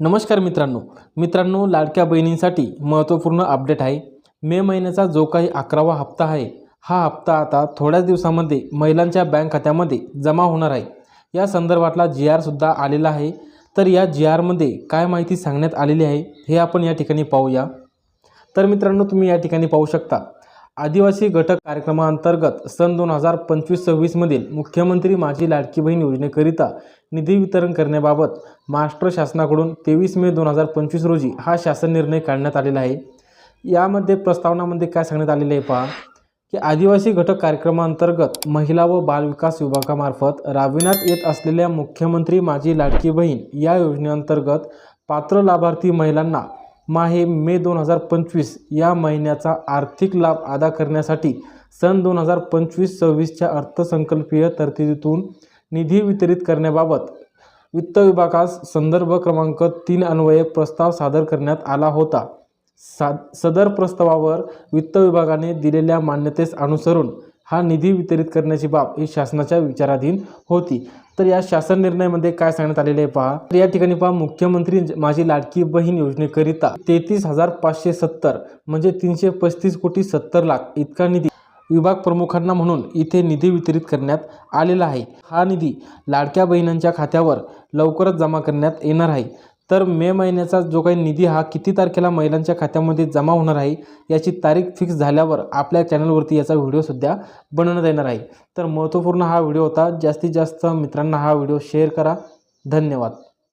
नमस्कार मित्रांनो. मित्रांनो लाडक्या बहिणींसाठी महत्त्वपूर्ण अपडेट आहे. मे महिन्याचा जो काही अकरावा हप्ता आहे हा हप्ता आता थोड्याच दिवसामध्ये महिलांच्या बँक खात्यामध्ये जमा होणार आहे. या संदर्भातला जी आरसुद्धा आलेला आहे. तर या जी आरमध्ये काय माहिती सांगण्यात आलेली आहे हे आपण या ठिकाणी पाहूया. तर मित्रांनो तुम्ही या ठिकाणी पाहू शकता. आदिवासी घटक कार्यक्रमाअंतर्गत सन दोन हजार पंचवीस सव्वीसमधील मुख्यमंत्री माझी लाडकी बहीण योजनेकरिता निधी वितरण करण्याबाबत महाराष्ट्र शासनाकडून तेवीस मे दोन हजार पंचवीस रोजी हा शासन निर्णय काढण्यात आलेला आहे. यामध्ये प्रस्तावनामध्ये काय सांगण्यात आलेलं आहे पहा. की आदिवासी घटक कार्यक्रमाअंतर्गत महिला व बालविकास विभागामार्फत राबविण्यात येत असलेल्या मुख्यमंत्री माझी लाडकी बहीण या योजनेअंतर्गत पात्र लाभार्थी महिलांना माहे मे दोन हजार पंचवीस या महिन्याचा आर्थिक लाभ अदा करण्यासाठी सन दोन हजार पंचवीस सव्वीसच्या अर्थसंकल्पीय तरतुदीतून निधी वितरित करण्याबाबत वित्त विभागास संदर्भ क्रमांक तीन अन्वये प्रस्ताव सादर करण्यात आला होता. सा सदर प्रस्तावावर वित्त विभागाने दिलेल्या मान्यतेस अनुसरून हा निधी वितरित करण्याची बाब ही शासनाच्या विचाराधीन होती. तर या शासन निर्णयामध्ये काय सांगण्यात आलेले आहे पहा. तर या ठिकाणी पहा मुख्यमंत्री माझी लाडकी बहीण योजनेकरिता तेहतीस हजार पाचशे सत्तर म्हणजे तीनशे पस्तीस कोटी सत्तर लाख इतका निधी विभाग प्रमुखांना म्हणून इथे निधी वितरित करण्यात आलेला आहे. हा निधी लाडक्या बहिणींच्या खात्यावर लवकरच जमा करण्यात येणार आहे. तर मे महिन्याचा जो काही निधी हा किती तारखेला महिलांच्या खात्यामध्ये जमा होणार आहे याची तारीख फिक्स झाल्यावर आपल्या चॅनलवरती याचा व्हिडिओसुद्धा बनवण्यात येणार आहे. तर महत्त्वपूर्ण हा व्हिडिओ होता. जास्तीत जास्त मित्रांना हा व्हिडिओ शेअर करा. धन्यवाद.